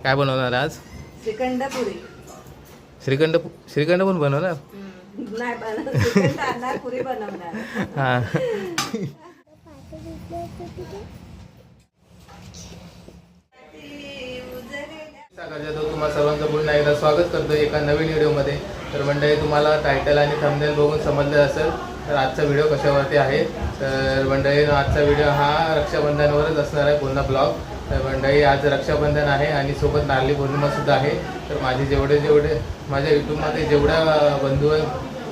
काय बनवणार आज? श्रीखंड पुरी श्रीखंड श्रीखंड पण बनवणार? नाही बनव श्रीखंड आणणार पुरी बनवणार. हां. सकाळच्या तो तुम्हा सर्वांचं पुन्हा एकदा स्वागत करतो एका नवीन व्हिडिओमध्ये. तर मंडळी तुम्हाला टायटल आणि थंबनेल बघून समजलं असेल तर आजचा व्हिडिओ कशावरती आहे? तर मंडळी आजचा व्हिडिओ हा रक्षाबंधनवरच असणार आहे पूर्ण ब्लॉग तर मंडळी आज रक्षाबंधन आहे आणि सोबत नारळी पौर्णिमासुद्धा आहे. तर माझे जेवढे जेवढे माझ्या युट्यूबमध्ये जेवढ्या बंधू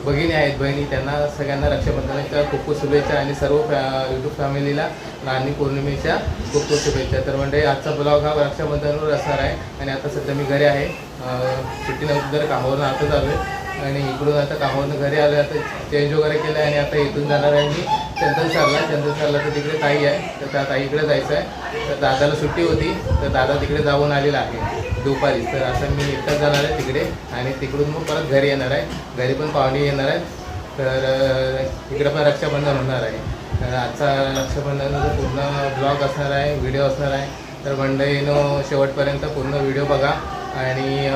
भगिनी आहेत बहिणी त्यांना सगळ्यांना रक्षाबंधनाच्या खूप खूप शुभेच्छा आणि सर्व फॅ यूट्यूब फॅमिलीला नारळी पौर्णिमेच्या खूप खूप शुभेच्छा. तर मंडळी आजचा ब्लॉग हा रक्षाबंधनवर असणार आहे आणि आता सध्या मी घरी आहे. सुट्टीनंतर कामावरून आता आलो आहे आणि इकडून आता कामावरून घरी आलो आता चेंज वगैरे केलं आहे आणि आता इथून जाणार आहे मी. चंदन सरला चंदन सरला तर तिकडे ताई आहे. तर त्या ताईकडे जायचं आहे तर दादाला सुट्टी होती. तर दादा तिकडे जाऊन आलेला आहे. दुपारी. तर असं मी एकटाच जाणार आहे तिकडे. आणि तिकडून मग परत घरी येणार आहे. घरी पण पाहुणे येणार आहेत. तर इकडं इकडे पण रक्षाबंधन होणार आहे. तर आजचा रक्षाबंधनाचा पूर्ण ब्लॉग असणार आहे व्हिडिओ असणार आहे तर मंडळीनं शेवटपर्यंत पूर्ण व्हिडिओ बघा. आणि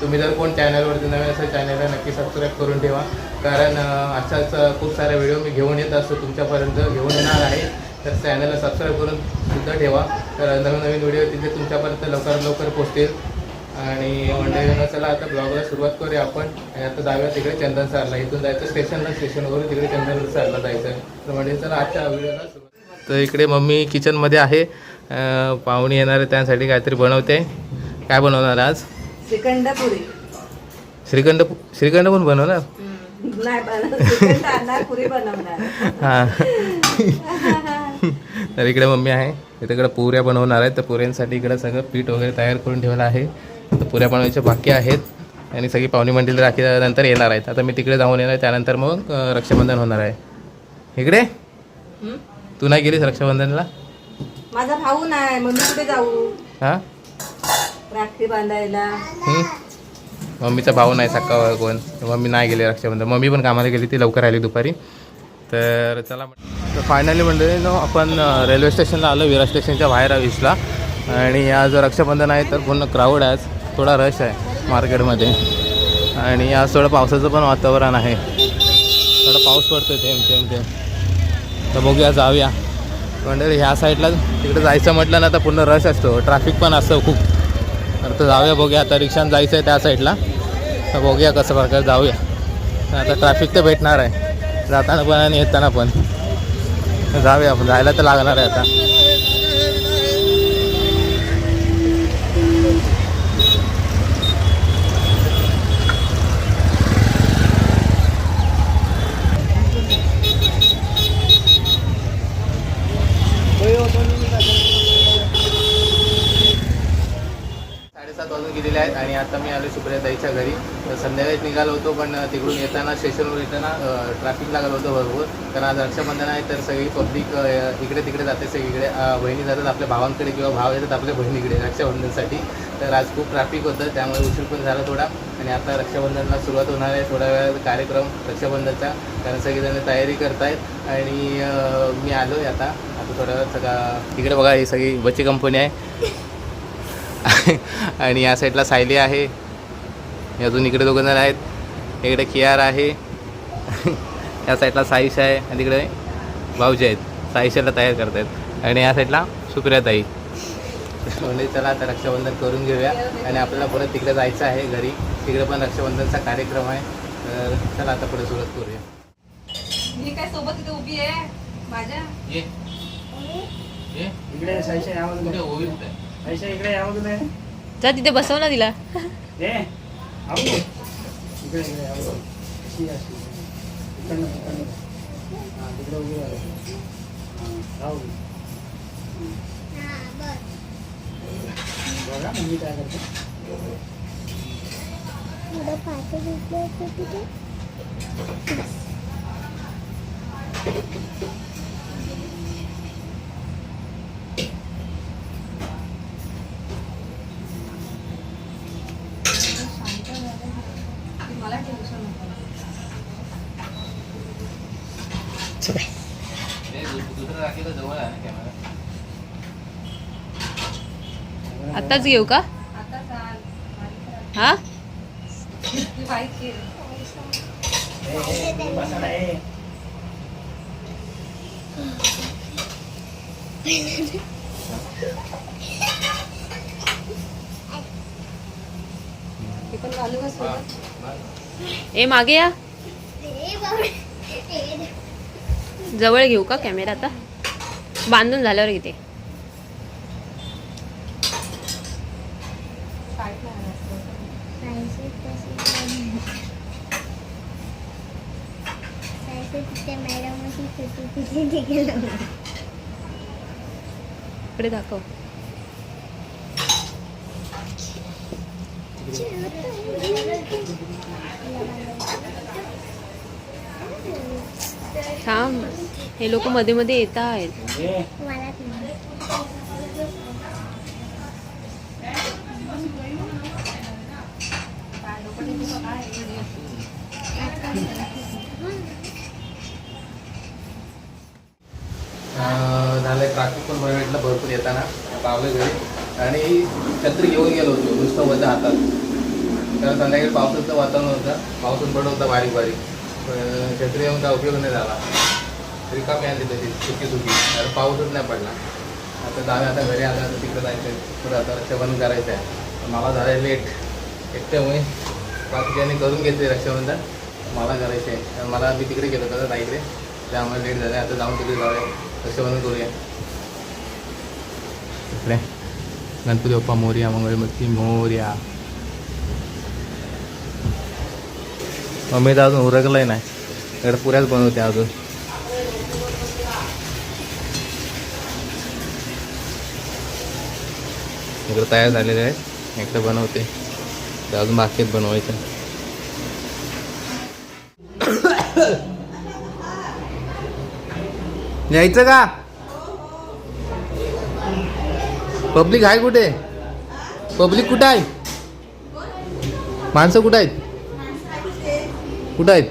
तुम्ही जर कोण चॅनलवरती नवीन असेल चॅनलला नक्की सबस्क्राईब करून ठेवा. कारण अशाच खूप सारे व्हिडिओ मी घेऊन येत असतो तुमच्यापर्यंत घेऊन येणार आहे. तर चॅनलला सबस्क्राईब करून सुद्धा ठेवा. तर नवीन नवीन व्हिडिओ तिथे तुमच्यापर्यंत लवकरात लवकर पोचतील आणि मंडळीनं चला आता ब्लॉगला सुरुवात करूया आपण. आणि आता जाऊया तिकडे चंदन सरला. इथून जायचं स्टेशनला स्टेशनवरून तिकडे चंदन सरला जायचं. तर म्हणजे चला आजच्या व्हिडिओला सुरुवात तर इकडे मम्मी किचनमध्ये आहे. पाहुणे येणार आहे त्यासाठी काहीतरी बनवते. काय बनवणार आज? श्रीखंड पुरी श्रीखंड श्रीखंड पण बनवणार नाही बनव श्रीखंड आणणार पुरी बनवणार. हां. तर इकडे मम्मी आहे. तिकडे पुऱ्या बनवणार आहे. तर पुऱ्यांसाठी इकडे सगळं पीठ वगैरे तयार करून ठेवलं आहे. तर पुऱ्या बनवायच्या बाकी आहेत. आणि सगळी पाहुणी मंडळी राखी नंतर येणार आहेत. आता मी तिकडे जाऊन येणार आहे. त्यानंतर मग अं, रक्षाबंधन होणार आहे. इकडे? तू नाही गेलीस रक्षाबंधनला? माझा भाऊ नाही. मग मी कुठे जाऊ? हां? राखी बांधायला. मम्मीचा भाऊ नाही सक्का कोण? मम्मी नाही गेली रक्षाबंधन. मम्मी पण कामाला गेली ती लवकर आली दुपारी. तर चला तर फायनली म्हणजे ना आपण रेल्वे स्टेशनला आलो विरा स्टेशनच्या बाहेर आविसला आणि आज रक्षाबंधन आहे तर पूर्ण क्राऊड आहे आज. थोडा रश आहे मार्केटमध्ये. आणि आज थोडं पावसाचं पण वातावरण आहे. थोडा पाऊस पडतो थेंब थेंब थेंब. तर बघूया जाऊया. म्हणजे ह्या साईडला तिकडे जायचं म्हटलं ना तर पूर्ण रश असतो. ट्रॅफिक पण असतं खूप तर आता जाऊया बघूया. आता रिक्षानं जायचं आहे त्या साईडला. तर बघूया कसं प्रकारे जाऊया. आता ट्रॅफिक तर भेटणार आहे. जाताना पण आणि येताना पण. जाऊया आपण. जायला तर लागणार आहे आता. साडेसात वाजून आहेत आणि आता मी आलो सुप्रियाताईच्या घरी. तर संध्याकाळीच निघालो होतो पण तिकडून येताना स्टेशनवर येताना ट्रॅफिक लागलं होतं भरपूर. कारण आज रक्षाबंधन आहे तर सगळी पब्लिक इकडे तिकडे जाते सगळीकडे. बहिणी जातात आपल्या भावांकडे किंवा भाव येतात आपल्या बहिणीकडे रक्षाबंधनसाठी. तर आज खूप ट्रॅफिक होतं त्यामुळे उशीर पण झाला थोडा. आणि आता रक्षाबंधनला सुरुवात होणार आहे थोड्या वेळात कार्यक्रम रक्षाबंधनचा. कारण सगळेजण तयारी करतायत. आणि मी आलो आहे आता. आता थोड्या वेळात सगळा इकडे बघा ही सगळी बच्ची कंपनी आहे. आणि या साईडला सायली आहे. हे अजून इकडे दोघं जण आहेत. इकडे कियार आहे. या साईडला साईश आहे आणि तिकडे भाऊजी आहेत. साईशाला तयार करतायत. आणि या साईडला सुप्रियाताई. म्हणजे चला आता रक्षाबंधन करून घेऊया. आणि आपल्याला परत तिकडे जायचं आहे घरी. तिकडे पण रक्षाबंधनचा कार्यक्रम आहे. तर चला आता पुढे सुरुवात करूया. मी काय सोबत इथे उभी आहे? माझ्या? ये. ये. इकडे साईशा यावं कुठे होईल इकडे जा तिथे बसव ना तिला. मला टेन्शन आताच घेऊ का? हा? पण घालू का ए मागे या. जवळ घेऊ का कॅमेरा आता? बांधून झाल्यावर घेते. इकडे दाखव. थांब. हे लोक मध्ये मध्ये येत आहेत. झालं ट्राफिक पण बरं भेटलं भरपूर येताना. पावलं घरी. आणि छत्री घेऊन गेलो होतो नुसतं मध्ये हातात. कारण संध्याकाळी पावसाचं वातावरण होतं. पावसून पडत होता बारीक बारीक. पण छत्री येऊन काय उपयोग नाही झाला. रिकामी आणली तशी सुकी सुकी कारण पाऊसच नाही पडला. आता जावे आता घरी आला तर तिकडे जायचं पुढे आता रक्षाबंधन करायचं आहे मला झालं लेट एकट्यामुळे बाकीच्याने करून घेतले रक्षाबंधन. मला करायचे आहे मला मी तिकडे गेलो होतं ताईकडे. त्यामुळे लेट झालं आता जाऊन तिकडे जाऊया. रक्षाबंधन करूया. इकडे. गणपती बाप्पा मोर्या मंगळमूर्ती मोर्या. मम्मी तर अजून उरकलंय नाही. इकडे पुऱ्याच बनवते अजून. इकडे तयार झालेले आहेत. इकडे बनवते. ते अजून बाकीत बनवायचं. यायचं का? पब्लिक आहे कुठे? पब्लिक कुठं आहे? माणसं कुठं आहेत? कुठं आहेत?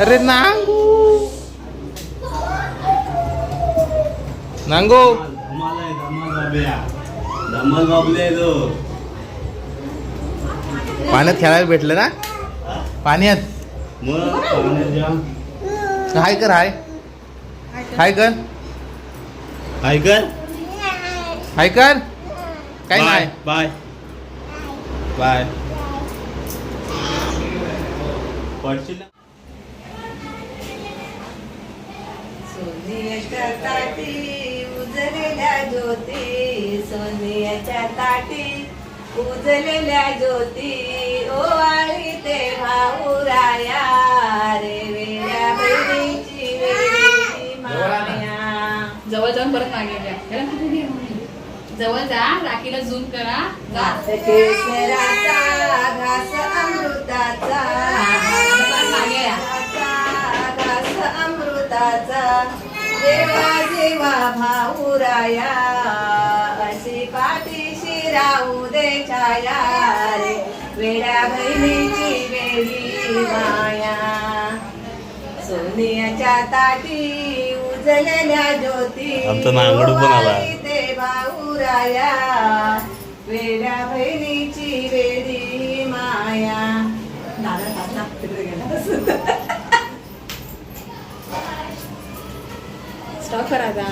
अरे नांगू. नांगो. पाण्यात खेळायला भेटलं ना? पाण्यात. हाय कर हाय. हाय कर. हाय कर. हाय कर. काय नाही. बाय. बाय. पडशील? सोनियाच्या ताटी उजलेल्या ज्योती सोनियाच्या ताटी उजलेल्या ज्योती. ओवाळी ते भाऊराया रे बहिणीची माया जवळ जाऊन परत मागे घ्या. त्याला कुठे घे म्हणे. जवळ जा राखीला झूम करा. घास घास अमृताचा. देवा देवा भाऊराया अशी पाठीशी राहू दे छाया रे. वेड्या बहिणीची वेडी माया. सोनियाच्या ताटी उजलेल्या ज्योती. ते भाऊराया. वेड्या बहिणीची वेडी माया. तिकडे गेला. स्टॉप करा आता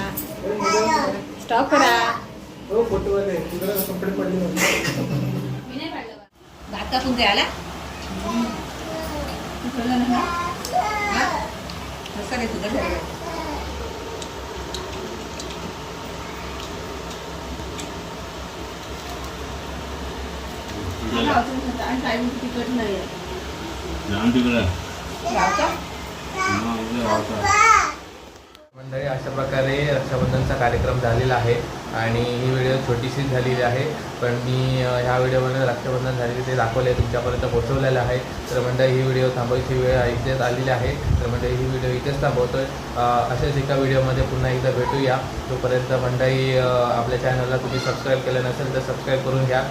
स्टॉप करा हो फोटोवाले तिकडे कपडे पडले होते. मी नाही पाहिलं भात कापून द्यायला कसं रे तुझं ठरलं मला अजून खाता आणि काय म्हणते तिखट नाही आहे. जाऊन तिकडं गावचा मग इकडे राहता. मंडळी अशा प्रकारे रक्षाबंधनचा कार्यक्रम झालेला आहे आणि ही व्हिडिओ छोटीशी झालेली आहे. पण मी ह्या व्हिडिओमध्ये रक्षाबंधन झालेले ते दाखवले तुमच्यापर्यंत पोहोचवलेलं आहे. तर मंडळी ही व्हिडिओ थांबवायची वेळ इथेच आलेली आहे. तर मंडळी ही व्हिडिओ इथेच थांबवतो आहे अशाच एका व्हिडिओमध्ये पुन्हा एकदा भेटूया. तोपर्यंत मंडळी आपल्या चॅनलला तुम्ही सबस्क्राईब केलं नसेल तर सबस्क्राईब करून घ्या.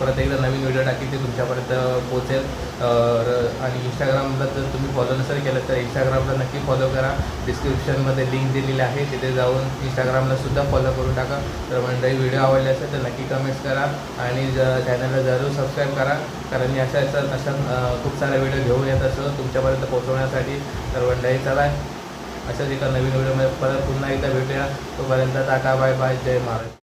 परत एकदा नवीन व्हिडिओ टाकी ते तुमच्यापर्यंत पोचेल अं, आणि इंस्टाग्रामला जर तुम्ही फॉलो नसेल केलं तर इंस्टाग्रामला नक्की फॉलो करा. डिस्क्रिप्शनमध्ये लिंक दिलेली आहे तिथे जाऊन इंस्टाग्रामला सुद्धा फॉलो करून टाका. तर मंडळी व्हिडिओ आवडले असेल तर नक्की कमेंट्स करा आणि ज चॅनलला जरूर सबस्क्राईब करा. कारण मी अशा अशा अशा खूप साऱ्या व्हिडिओ घेऊन येत असतो तुमच्यापर्यंत पोहोचवण्यासाठी. तर मंडळी चला. अशाच एका नवीन व्हिडिओमध्ये परत पुन्हा एकदा भेटूया. तोपर्यंत टाटा बाय बाय. जय महाराज.